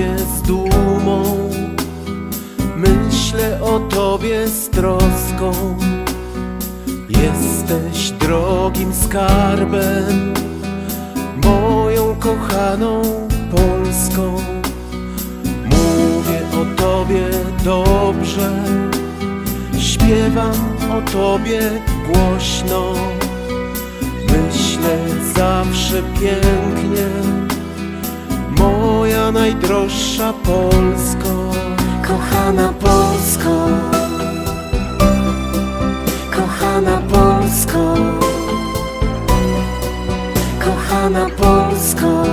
z dumą. Myślę o Tobie z troską. Jesteś drogim skarbem Moją kochaną Polską. Mówię o Tobie dobrze Śpiewam o Tobie głośno. Myślę zawsze pięknie moja najdroższa Polsko. Kochana Polsko, kochana Polsko, kochana Polsko,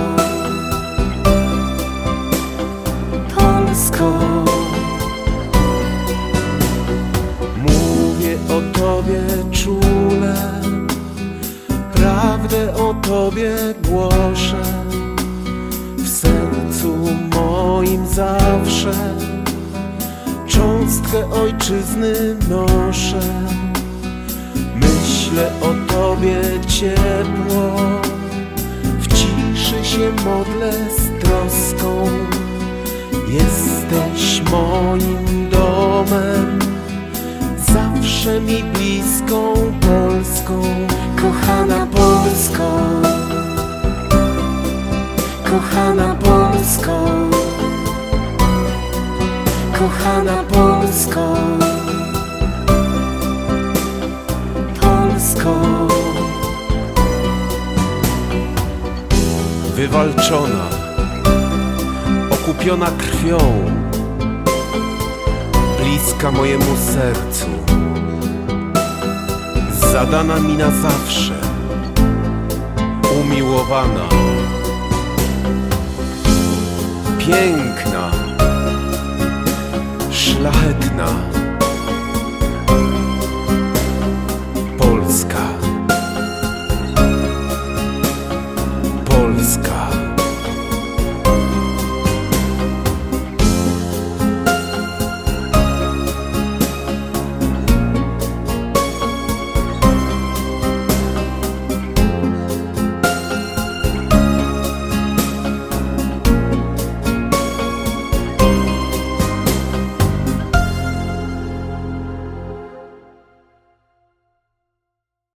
Polsko. Mówię o Tobie czule, prawdę o Tobie głoszę. Zawsze cząstkę ojczyzny noszę. Myślę o Tobie ciepło, w ciszy się modlę z troską. Jesteś moim domem, zawsze mi bliską Polską. Kochana Polsko, kochana Polsko, kochana Polsko, Polsko. Wywalczona, okupiona krwią, bliska mojemu sercu, zadana mi na zawsze, umiłowana, piękna, now.